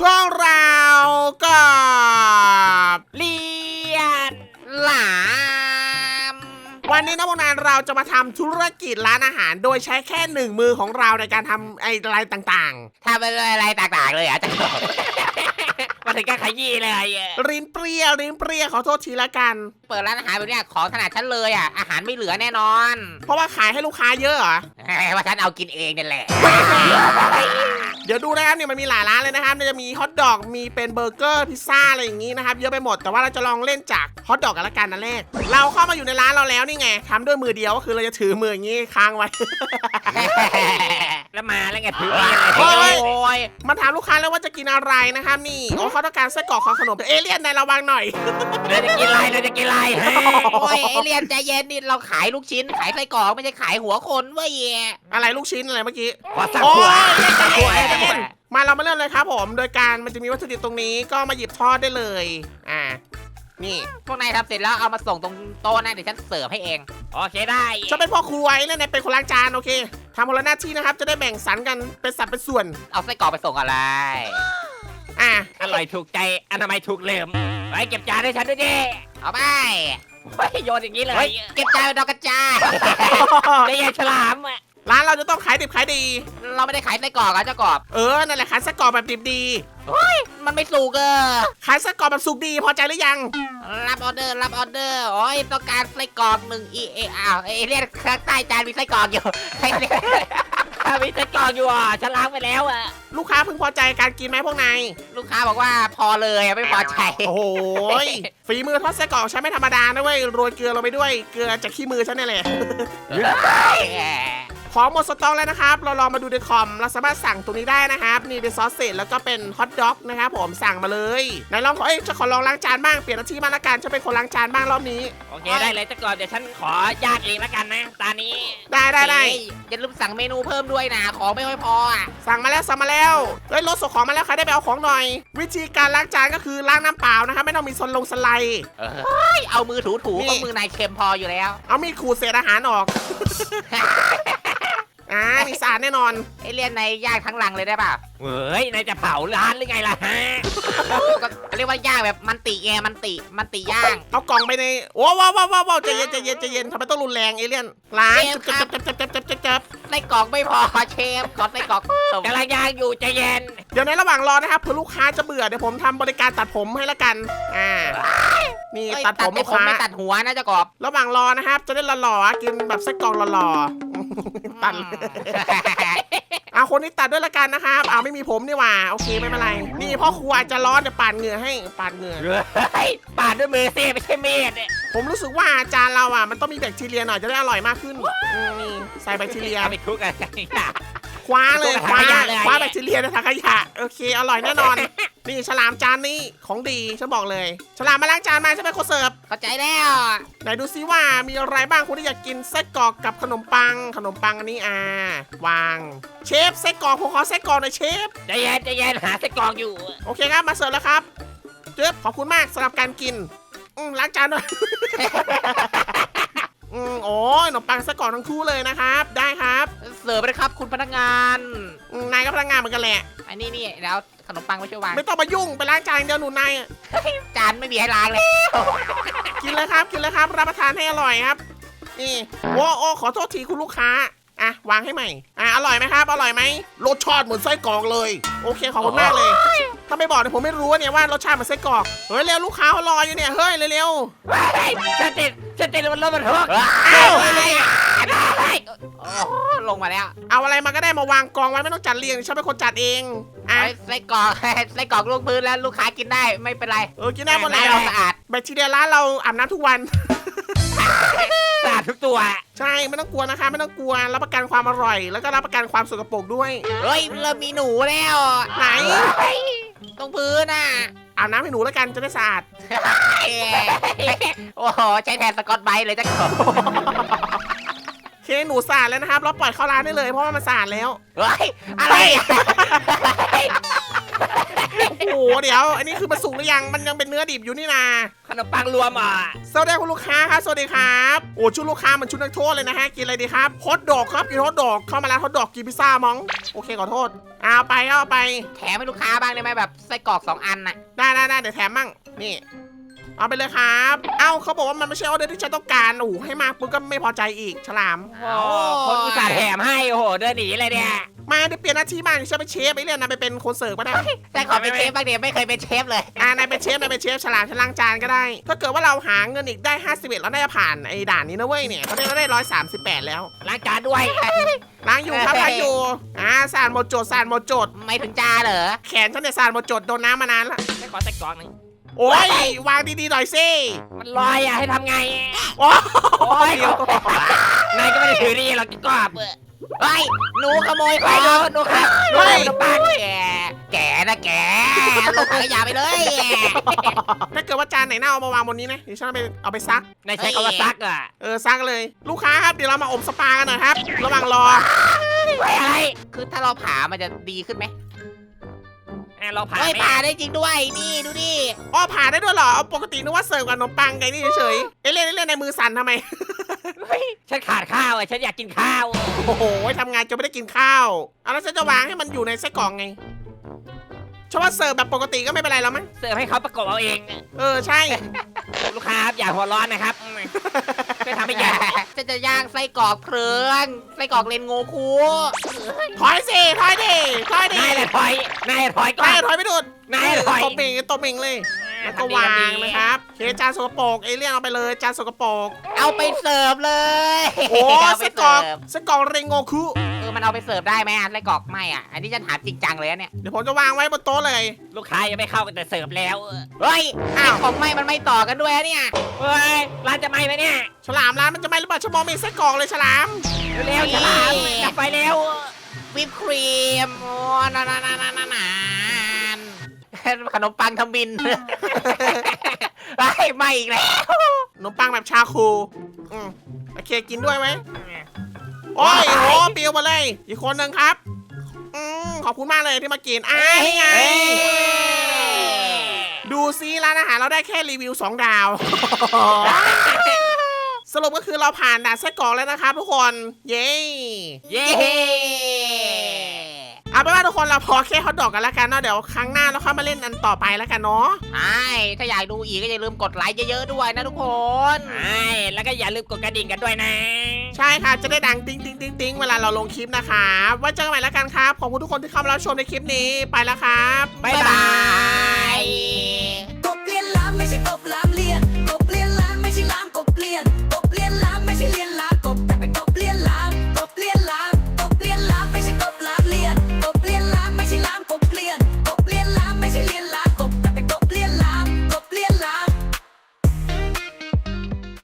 พวกเราก็เลียนหลาม วันนี้นะพวกนายเราจะมาทำธุรกิจร้านอาหาร โดยใช้แค่หนึ่งมือของเราในการทำไอ้อะไรต่างทำอะไรต่างๆเลยเหรอะจะบอกมา ถึงการขยี้เลยอะๆรินเปรี้ยวรินเปรี้ยวขอโทษทีละกัน เปิดร้านอาหารแบบเนี้ยของถนัดฉันเลยอะ อาหารไม่เหลือแน่นอนเพราะว่าขายให้ลูกค้าเยอะเหรอว่าฉันเอากินเองนี่แหละ เดี๋ยวดูนะครับเนี่ยมันมีหลายร้านเลยนะครับเนี่ยจะมีฮอทดอกมีเป็นเบอร์เกอร์พิซซ่าอะไรอย่างนี้นะครับเยอะไปหมดแต่ว่าเราจะลองเล่นจากฮอทดอกกันละกันนะแรกเราเข้ามาอยู่ในร้านเราแล้วนี่ไงทำด้วยมือเดียวก็คือเราจะถือมืออย่างนี้ค้างไว้ แล้วมาแล้วไงถือโอ้ยโอ้ยมาถามลูกค้าแล้วว่าจะกินอะไรนะครับนี่โอ้เขาต้องการไส้กรอกของขนมเอเลี่ยนในระวังหน่อย เราจะกินอะไรเราจะกินอะไรโอ้ยเอเลียนใจเย็นนี่เราขายลูกชิ้น ขายไส้กรอกไม่ใช่ขายหัวคนเว้ยอะไรลูกชิ้นอะไรเมื่อกี้ ขอสั่งโอ้หัวยสั่งหัวใจเย็นมาเรามาเริ่มเลยครับผม โดยการมันจะมีวัตถุดิบตรงนี้ก็มาหยิบทอดได้เลย อ่า นี่พวกนายทำเสร็จแล้วเอามาส่งตรงโต๊ะนะเดี๋ยวฉันเสิร์ฟให้เองโอเคได้จะเป็นพ่อครัวไอ้เนี่ยเป็นคนล้างจานโอเคทำคนละหน้าที่นะครับ จะได้แบ่งสรรกันเป็นสัดเป็นส่วน เอาไส้กรอกไปส่งอะไร อ่าอร่อยถูกใจอนามัยถูกเลิ่มไปเก็บจานให้ฉันด้วยดิเอาไปไปโยนอย่างนี้เลยเฮ้ยเก็บจานเป็นดอกกระจาย ได้ยังฉลามอะร้านเราจะต้องขายดิบขายดี เราไม่ได้ขายไส้กรอกอะเจ้ากรอบเออ นั่นแหละขายไส้กรอกแบบดิบดี มันไม่สุกเออขายไส้กรอกแบบสุกดีพอใจหรือยัง รับออเดอร์รับออเดอร์โอ้ยต้องการไส้กรอกหนึ่งอีเออ้าวเอเลียนข้างใต้จานมีไส้กรอกอยู่ถ้า มีตะกรองอยู่อะฉันล้างไปแล้วอะ ลูกค้าพึงพอใจการกินไหมพวกนาย ลูกค้าบอกว่าพอเลยอะไม่พอใจโอ้โหยฝีมือทอดไส้กรอกฉันไม่ธรรมดานะเว้ยโรยเกลือลงไปด้วย เกลือจากขี้มือฉันนี่แหละ ของหมดสต็อกแล้วนะครับ เราลองมาดูในคอม เราสามารถสั่งตัวนี้ได้นะครับ นี่เป็นซอสเสร็จแล้วก็เป็นฮอทด็อกนะครับผมสั่งมาเลยไหนลองขอเอ้ยจะขอลองล้างจานบ้างเปลี่ยนหน้าที่มางละกันจะเป็นคนล้างจานบ้างรอบนี้โอเคได้เลยตะกรองเดี๋ยวฉันขอญาติเองแล้วกันนะตานี้ได้ได้ได้เฮ้ยอย่าลืมสั่งเมนูเพิ่มด้วยนะของไม่ค่อยพออะสั่งมาแล้วสั่งมาแล้วเฮ้ยรถส่งของมาแล้วใครได้ไปเอาของหน่อย วิธีการล้างจานก็คือล้างน้ำเปล่านะครับไม่ต้องมีสนลงสไลด์เฮ้ยเอามือถูถูนี่ ก็มือนายเค็มพออยู่แล้ว เอามีดขูดเศษอาหารออก อ่านี่สะอาดแน่นอนเอเลียนในย่างทั้งลังเลยได้ป่ะเฮ้ยนายจะเผาร้านหรือไงล่ะฮะก็เรียกว่าย่างแบบมันติไงมันติมันติย่าง เอากล่องไปในโอ้ว้าวว้าวว้าวว้าวใจเย็นใจเย็นใจเย็นทำไมต้องรุนแรงเอเลี่ยนล้างเชฟครัจับบจับจับจับจับจับจับไส้กรอกไม่พอเชฟขอไส้กรอกเพิ่มกำลังย่างอยู่ใจเย็นเดี๋ยวในระหว่างรอนะครับเผื่อลูกค้าจะเบื่อเดี๋ยวผมทำบริการตัดผมให้ละกัน อ่า นี่เอ้ยตัดผมไอ้ลูกผมค้าไม่ตัดหัวนะเจ้ากรอบระหว่างรอนะครับ จะได้หล่อๆกินแบบไส้กรอกหล่อๆ ตัดเอาคนนี้ตัดด้วยละกันนะครับเอาไม่มีผมนี่หว่า โอเคไม่เป็นไร นี่พ่อครัวอาจจะร้อนเดี๋ยวปาดเหงื่อให้ปาดเหงื่อ เฮ้ยปาดด้วยมือสิไม่ใช่มีดผมรู้สึกว่าจานเราอะมันต้องมีแบคทีเรียหน่อยจะได้อร่อยมากขึ้นอืมนี่ใส่แบคทีเรีย เอาไปทุกอะไรกันคว้าเลยทุกคว้าถังขยะเลย คว้าแบคทีเรียในถังขยะโอเคอร่อยแน่นอน นี่ฉลามจานนี้ของดีฉันบอกเลย ฉลามมาล้างจานมาฉันเป็นคนเสิร์ฟเข้าใจแล้วไหนดูซิว่ามีอะไรบ้างคุณที่อยากกินไส้กรอกกับขนมปัง ขนมปังอันนี้อ่าวางเชฟไส้กรอกผมขอไส้กรอกหน่อยเชฟใจเย็นใจเย็นหาตะกรองอยู่โอเคครับมาเสิร์ฟแล้วครับเจ๊บขอบคุณมากสำหรับการกินอืมล้างจานหน่อยอืมโอ้ยขนมปังไส้กรอกทั้งคู่เลยนะครับ ได้ครับ เสิร์ฟเลยครับคุณพนักงานอืมนายก็พนักงานเหมือนกันแหละอันนี้นี่แล้วข นมปังไม่ช่วยวางไม่ต้องมายุ่งไปล้างจานอย่างเดียวหนูนายอะจานไม่มีให้ล้างเลยกินเลยครับกินเลยครับ รับประทานให้อร่อยครับ นี่โอ้โอ้ขอโทษทีคุณลูกค้าอะวางให้ใหม่อะอร่อยไหมครับ อร่อยไหมรสชาติเหมือนไส้กรอกเลย โอเคขอบคุณมากเลย ถ้าไม่บอกเนี่ยผมไม่รู้เนี่ยว่ารสชาติเหมือนไส้กรอกเฮ้ยเร็วลูกค้าเขารออยู่เนี่ยเฮ้ยเร็วเฮ้ยฉันติดฉันติดบนรถบรรทุกๆเอ้า โอ้ลงมาแล้วเอาอะไรมาก็ได้มาวางกองไว้ไม่ต้องจัดเรียงฉันเป็นคนจัดเองอะไอ้ไส้กรอก ไส้กรอกลงพื้นแล้วลูกค้ากินได้ไม่เป็นไรเออกินได้หมดเลร้ายนเราสะอาดแบคทีเรียร้านเราอาบน้ำทุกวัน สะอาดทุกตัว ใช่ไม่ต้องกลัวนะคะ ไม่ต้องกลัวรับประกันความอร่อย แล้วก็รับประกันความสกปรกด้วยเฮ้ยเริ่มมีหนูแล้วไหนตรงพื้นน่ะอาบน้ำให้หนูแล้วกันจะได้สะอาดโอ้โห ใช้แทนสกอตไบรท์เลยเจ้ากรอบโอเค หนูสะอาดแล้วนะครับ เราปล่อยเข้าร้านได้เลยเพราะว่ามันสะอาดแล้ว เฮ้ยอะไรอะโอ้โหโหเดี๋ยว อันนี้คือมันสุกหรือยัง มันยังเป็นเนื้อดิบอยู่นี่นา ขนมปังรวมอะสวัสดีคุณลูกค้าครับสวัสดีครับ โอ้ชุดลูกค้ามันชุดนักโทษเลยนะฮะ กินอะไรดีครับฮอทดอกครับกินฮอทดอกเข้ามาร้านฮอทดอกกินพิซซ่ามั้งโอเคขอโทษ เอาไปเอาไป แถมให้ลูกค้าบ้างได้ไหมแบบไส้กรอกสองอันน่ะ ได้ได้ได้เดี๋ยวแถมมั่งนี่ เอาไปเลยครับ เอ้าเขาบอกว่ามันไม่ใช่ออเดอร์ที่ฉันต้องการโอ้โหให้มากปุ๊บก็ไม่พอใจอีกฉลาม โอ้คนอุตส่าห์แถมให้โอ้โหเดินหนีเลยเนี่ยมาได้เปลี่ยนหน้าที่บ้างฉันเป็นเชฟไปเรื่อยนะไปเป็นคนเสิร์ฟก็ได้ไส้กรอกเป็นเชฟบ้างเดี๋ยวไม่เคยเป็นเชฟเลย อ่านายเป็นเชฟนายเป็นเชฟฉลามฉันล้างจานก็ได้ ถ้าเกิดว่าเราหาเงินอีกได้ 51แล้วน่าจะผ่านไอ้ด่านนี้นะเว้ยเนี่ยตอนนี้เราได้ 138 แล้ว ล้างจานด้วยล้างอยู่ครับล้างอยู่ อ่าสารหมดโจทย์สารหมดโจทย์ไม่ถึงจ้าเหรอ แขนฉันเนี่ยสารหมดโจทย์โดนน้ำมานานละไม่ขอใส่กล่องหนึง โอ้ยวางดีๆหน่อยสิมันลอยอะให้ทำไงโอ้โอ้ยนายก็ไม่ได้ถือดีหรอกกิ๊กกอบเฮ้ยหนูขโมยขไปองดูดูครับดูขนมปังแกแกนะแกลงถังขยะไปเลยถ้าเกิดว่าจานไหนเน่าเอามาวางบนนี้นะเดี๋ยวฉันเอาไปเอาไปซัก นายใช้คำว่าซักอะเออซักเลย ลูกค้าครับเดี๋ยวเรามาอบสปากันหน่อยครับ ระหว่างรอ ไว้อะไร คือถ้าเราผ่ามันจะดีขึ้นไหม อะเราผ่านเฮ้ยไหมผ่าได้จริงด้วยนี่ดูดิอ้อผ่าได้ด้วยเหรอเอาปกตินึกว่าเสิร์ฟกับขนมปังไงนี่เฉยๆเอ้ยเล่นเล่นในมือสั่นทำไม เฮ้ยฉันขาดข้าวอะฉันอยากกินข้าวโอ้โหทำงานจนไม่ได้กินข้าวเอาแล้วฉันจะวางให้มันอยู่ในไส้กรอกไงชอบว่าเสิร์ฟแบบปกติก็ไม่เป็นไรแล้วมั้งเสิร์ฟให้เขาประกบเอาเอง เออใช่ ลูกค้าครับอย่าหัวร้อนนะครับช่วยทำให้แย่ จะจะย่างไส้กรอกเครื่องไส้กรอกเลนโงคูถอยสิถอยดิถอยดินายแหละถอยนายถอยก่อไปนถอยไม่ดุดนายถอย ตบเองตบเองเลย แล้วก็ทำดีวางทำดีนะครับโอเคจานสกปรกเอเลี่ยนเอาไปเลยจานสกปรกเอาไปเสิร์ฟเลยโอ้เอาไปไส้กรอกเสิร์ฟไส้กรอกเรงโงคุเออ มันเอาไปเสิร์ฟได้ไหมอะไส้กรอกไม่อะ อันนี้ฉันถามจริงจังเลยอะเนี่ยเดี๋ยวผมจะวางไว้บนโต๊ะเลย ลูกค้ายังไม่เข้ากันแต่เสิร์ฟแล้วเฮ้ยอ้าวของไม่มันไม่ต่อกันด้วยอะเนี่ย เฮ้ยร้านจะไหม้ไหมเนี่ยฉลามร้านมันจะไหม่หรือเปล่าชั่วโมงมีไส้กรอกเลยฉลาม เร็วๆฉลามดับไฟเร็ววิปครีมโอ้นานานานานานขนมปังทำบิน ไอ้ยไม่อีกแล้วขนมปังแบบชาคูอืมโอเคกินด้วยไหม โอ้ยโหปิวมาเลย อีกคนหนึ่งครับอืมขอบคุณมากเลยที่มากินอะให้ไง ดูซิร้านอาหารเราได้แค่รีวิว 2 ดาว สรุปก็คือเราผ่านด่านไส้กรอกแล้วนะครับทุกคน เย้ เย้ เอาเป็นว่าทุกคนเราพอแค่ฮอตดอกกันแล้วกันเนาะเดี๋ยวครั้งหน้าเราค่อยมาเล่นอันต่อไปแล้วกันเนาะใช่ถ้าอยากดูอีกก็อย่าลืมกดไลค์เยอะๆด้วยนะทุกคนใช่แล้วก็อย่าลืมกดกระดิ่งกันด้วยนะ ใช่ค่ะจะได้ดังติ๊งติ๊งติ๊งติ๊งเวลาเราลงคลิปนะครับไว้เจอกันใหม่แล้วกันครับขอบคุณทุกคนที่เข้ามารับชมในคลิปนี้ไปแล้วครับบ๊ายบา